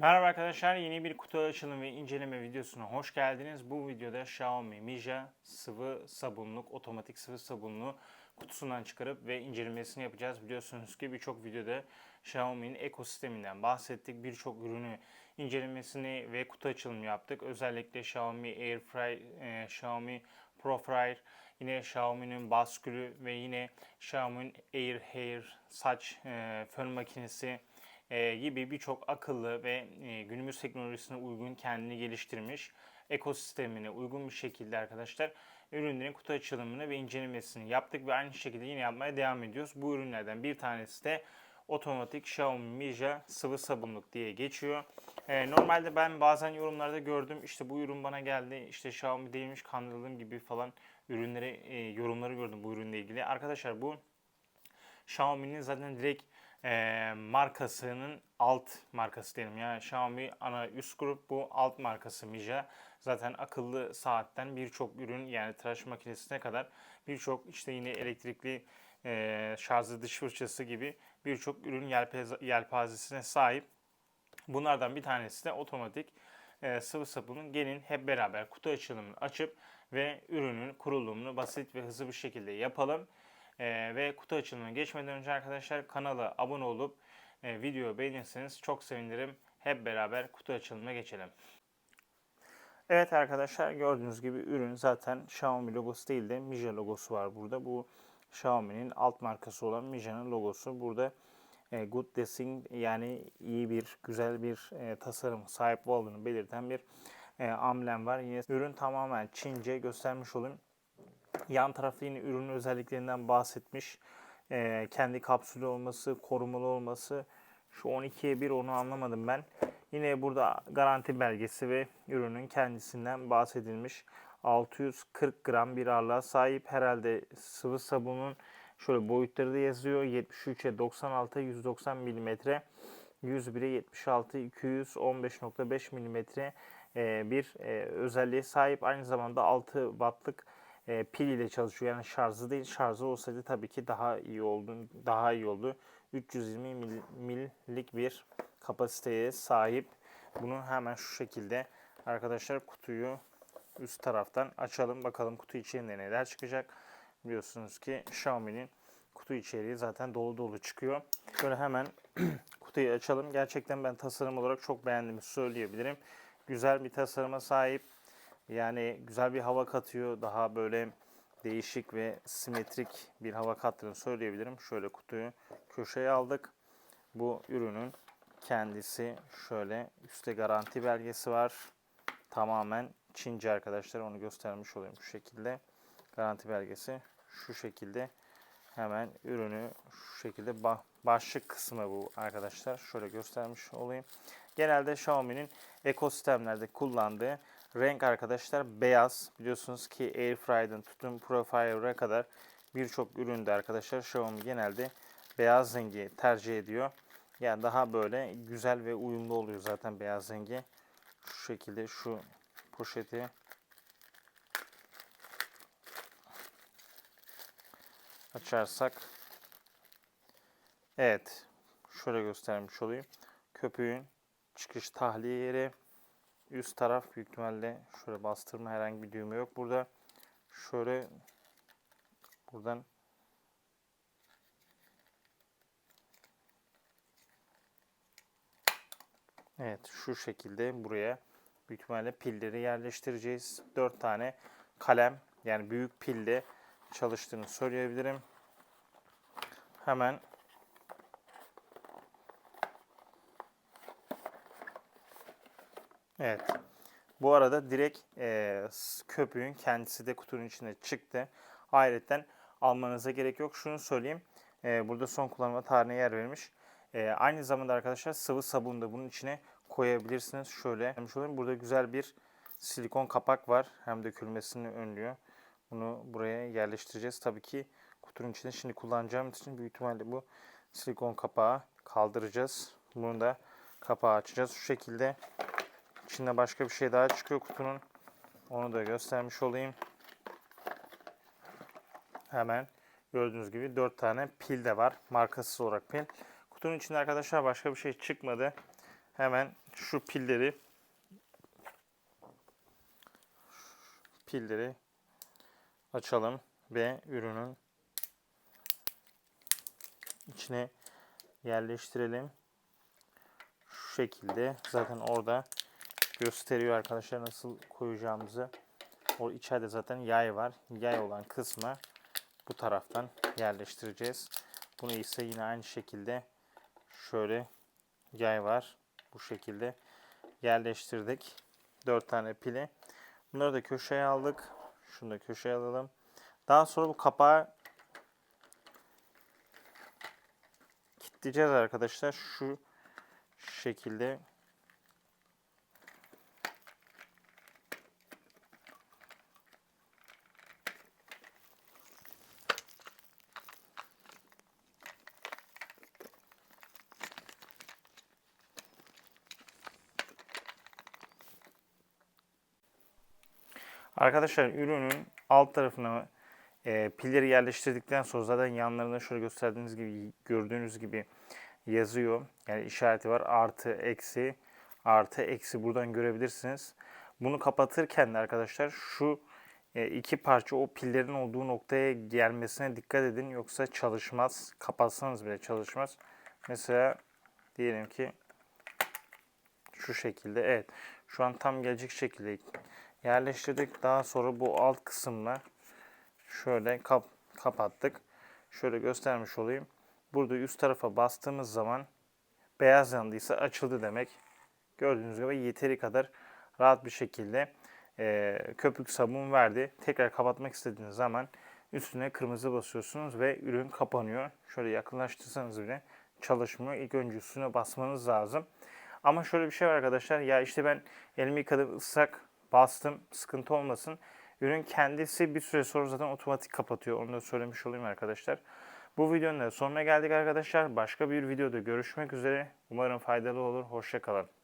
Merhaba arkadaşlar, yeni bir kutu açılım ve inceleme videosuna hoş geldiniz. Bu videoda Xiaomi Mija sıvı sabunluk, otomatik sıvı sabunluğu kutusundan çıkarıp ve incelemesini yapacağız. Biliyorsunuz ki birçok videoda Xiaomi'nin ekosisteminden bahsettik. Birçok ürünü incelemesini ve kutu açılımı yaptık. Özellikle Xiaomi Airfryer, e, Xiaomi Profryer, yine Xiaomi'nin baskülü ve yine Xiaomi'nin Air Hair saç e, fön makinesi, e, gibi birçok akıllı ve e, günümüz teknolojisine uygun kendini geliştirmiş ekosistemine uygun bir şekilde arkadaşlar ürünlerin kutu açılımını ve incelemesini yaptık ve aynı şekilde yine yapmaya devam ediyoruz. Bu ürünlerden bir tanesi de otomatik Xiaomi Mija sıvı sabunluk diye geçiyor. E, normalde ben bazen yorumlarda gördüm işte bu ürün bana geldi işte Xiaomi değilmiş kandırıldığım gibi falan ürünleri e, yorumları gördüm bu ürünle ilgili. Arkadaşlar bu Xiaomi'nin zaten direkt e, markasının alt markası diyelim. Yani Xiaomi ana üst grup bu alt markası Mija. Zaten akıllı saatten birçok ürün yani tıraş makinesine kadar birçok işte yine elektrikli e, şarjlı dış fırçası gibi birçok ürün yelpaz- yelpazesine sahip. Bunlardan bir tanesi de otomatik e, sıvı sabunun gelin hep beraber kutu açılımını açıp ve ürünün kurulumunu basit ve hızlı bir şekilde yapalım. Ee, ve kutu açılımına geçmeden önce arkadaşlar kanala abone olup e, videoyu beğenirseniz çok sevinirim. Hep beraber kutu açılımına geçelim. Evet arkadaşlar gördüğünüz gibi ürün zaten Xiaomi logosu değil de Mija logosu var burada. Bu Xiaomi'nin alt markası olan Mija'nın logosu. Burada e, good design yani iyi bir güzel bir e, tasarım sahip olduğunu belirten bir e, amblem var. Yine ürün tamamen Çince göstermiş olayım. Yan tarafta yine ürünün özelliklerinden bahsetmiş. Ee, kendi kapsülü olması, korumalı olması. Şu 12'ye 1 onu anlamadım ben. Yine burada garanti belgesi ve ürünün kendisinden bahsedilmiş. 640 gram bir ağırlığa sahip. Herhalde sıvı sabunun şöyle boyutları da yazıyor. 73'e 96, 190 mm. 101'e 76, 215.5 mm bir e, özelliğe sahip. Aynı zamanda 6 wattlık e, pil ile çalışıyor. Yani şarjı değil. Şarjı olsaydı tabii ki daha iyi oldu. Daha iyi oldu. 320 mil, millik bir kapasiteye sahip. Bunu hemen şu şekilde arkadaşlar kutuyu üst taraftan açalım. Bakalım kutu içinde neler çıkacak. Biliyorsunuz ki Xiaomi'nin kutu içeriği zaten dolu dolu çıkıyor. Böyle hemen kutuyu açalım. Gerçekten ben tasarım olarak çok beğendiğimi söyleyebilirim. Güzel bir tasarıma sahip. Yani güzel bir hava katıyor. Daha böyle değişik ve simetrik bir hava kattığını söyleyebilirim. Şöyle kutuyu köşeye aldık. Bu ürünün kendisi şöyle üstte garanti belgesi var. Tamamen Çince arkadaşlar onu göstermiş olayım şu şekilde. Garanti belgesi şu şekilde. Hemen ürünü şu şekilde başlık kısmı bu arkadaşlar. Şöyle göstermiş olayım. Genelde Xiaomi'nin ekosistemlerde kullandığı renk arkadaşlar beyaz. Biliyorsunuz ki Airfryer'dan tutun Profiler'a kadar birçok üründe arkadaşlar Xiaomi genelde beyaz rengi tercih ediyor. Yani daha böyle güzel ve uyumlu oluyor zaten beyaz rengi. Şu şekilde şu poşeti açarsak Evet. Şöyle göstermiş olayım. Köpüğün çıkış tahliye yeri üst taraf büyük ihtimalle şöyle bastırma herhangi bir düğme yok burada. Şöyle buradan Evet şu şekilde buraya büyük ihtimalle pilleri yerleştireceğiz. 4 tane kalem yani büyük pilde çalıştığını söyleyebilirim. Hemen Evet. Bu arada direkt e, köpüğün kendisi de kutunun içine çıktı. Ayrıca almanıza gerek yok. Şunu söyleyeyim. E, burada son kullanma tarihine yer verilmiş. E, aynı zamanda arkadaşlar sıvı sabunu da bunun içine koyabilirsiniz. Şöyle. Burada güzel bir silikon kapak var. Hem dökülmesini önlüyor. Bunu buraya yerleştireceğiz. Tabii ki kutunun içinde şimdi kullanacağım için büyük ihtimalle bu silikon kapağı kaldıracağız. Bunu da kapağı açacağız. Şu şekilde İçinde başka bir şey daha çıkıyor kutunun. Onu da göstermiş olayım. Hemen gördüğünüz gibi 4 tane pil de var. Markasız olarak pil. Kutunun içinde arkadaşlar başka bir şey çıkmadı. hemen şu pilleri pilleri açalım ve ürünün içine yerleştirelim. Şu şekilde zaten orada gösteriyor arkadaşlar nasıl koyacağımızı. O içeride zaten yay var. Yay olan kısmı bu taraftan yerleştireceğiz. Bunu ise yine aynı şekilde şöyle yay var. Bu şekilde yerleştirdik. 4 tane pili. Bunları da köşeye aldık. Şunu da köşeye alalım. Daha sonra bu kapağı kilitleyeceğiz arkadaşlar. Şu şekilde Arkadaşlar ürünün alt tarafına e, pilleri yerleştirdikten sonra zaten yanlarında şöyle gösterdiğiniz gibi gördüğünüz gibi yazıyor. Yani işareti var artı eksi artı eksi buradan görebilirsiniz. Bunu kapatırken de arkadaşlar şu e, iki parça o pillerin olduğu noktaya gelmesine dikkat edin. Yoksa çalışmaz. Kapatsanız bile çalışmaz. Mesela diyelim ki şu şekilde. Evet. Şu an tam gelecek şekilde yerleştirdik. Daha sonra bu alt kısımla şöyle kap kapattık. Şöyle göstermiş olayım. Burada üst tarafa bastığımız zaman beyaz yandıysa açıldı demek. Gördüğünüz gibi yeteri kadar rahat bir şekilde e, köpük sabun verdi. Tekrar kapatmak istediğiniz zaman üstüne kırmızı basıyorsunuz ve ürün kapanıyor. Şöyle yakınlaştırsanız bile çalışmıyor. İlk önce üstüne basmanız lazım. Ama şöyle bir şey var arkadaşlar. Ya işte ben elimi yıkadım ıslak bastım sıkıntı olmasın. Ürün kendisi bir süre sonra zaten otomatik kapatıyor. Onu da söylemiş olayım arkadaşlar. Bu videonun da sonuna geldik arkadaşlar. Başka bir videoda görüşmek üzere. Umarım faydalı olur. Hoşçakalın.